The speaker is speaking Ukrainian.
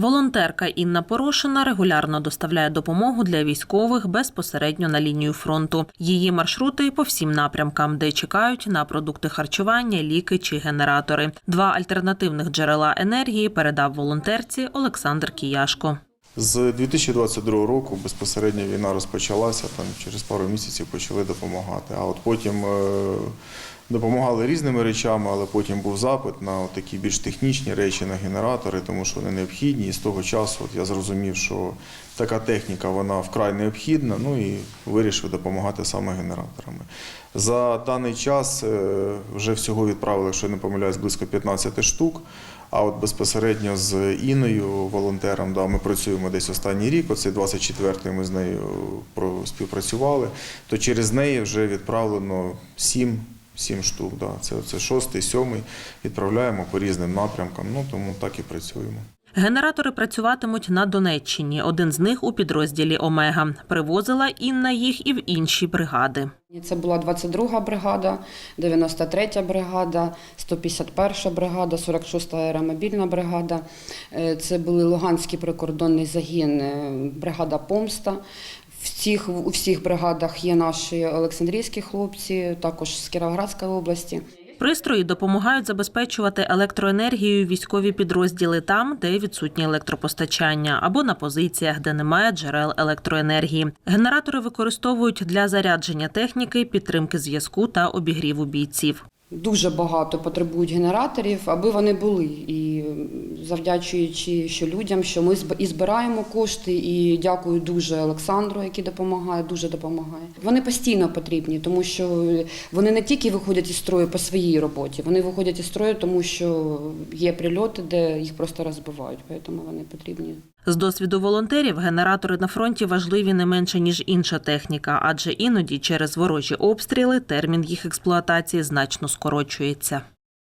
Волонтерка Інна Порошина регулярно доставляє допомогу для військових безпосередньо на лінію фронту. Її маршрути по всім напрямкам, де чекають на продукти харчування, ліки чи генератори. Два альтернативних джерела енергії передав волонтерці Олександр Кіяшко. З 2022 року безпосередньо війна розпочалася, там через пару місяців почали допомагати. А от потім е, допомагали різними речами, але потім був запит на такі більш технічні речі, на генератори, тому що вони необхідні. І з того часу от я зрозумів, що така техніка вона вкрай необхідна, ну і вирішив допомагати саме генераторами. За даний час е, вже всього відправили, якщо я не помиляюсь, близько 15 штук. А от безпосередньо з Іною, волонтером, да, ми працюємо десь останній рік, оцей 24-й ми з нею співпрацювали, то через неї вже відправлено 7, 7 штук. Да. Це, це шостий, сьомий. Відправляємо по різним напрямкам, ну тому так і працюємо. Генератори працюватимуть на Донеччині. Один з них у підрозділі Омега. Привозила Інна їх і в інші бригади. Це була 22 бригада, 93 бригада, 151 бригада, 46-та аеромобільна бригада. Е, Це були Луганський прикордонний загін, е, бригада Помста. В у всіх бригадах є наші олександрійські хлопці, також з Кіровоградської області. Пристрої допомагають забезпечувати електроенергією військові підрозділи там, де відсутнє електропостачання, або на позиціях, де немає джерел електроенергії. Генератори використовують для зарядження техніки, підтримки зв'язку та обігріву бійців. Дуже багато потребують генераторів, аби вони були. І завдячуючи що людям, що ми і збираємо кошти, і дякую дуже Олександру, який допомагає, дуже допомагає. Вони постійно потрібні, тому що вони не тільки виходять із строю по своїй роботі, вони виходять із строю, тому що є прильоти, де їх просто розбивають, тому вони потрібні. З досвіду волонтерів генератори на фронті важливі не менше ніж інша техніка, адже іноді через ворожі обстріли термін їх експлуатації значно скорочується.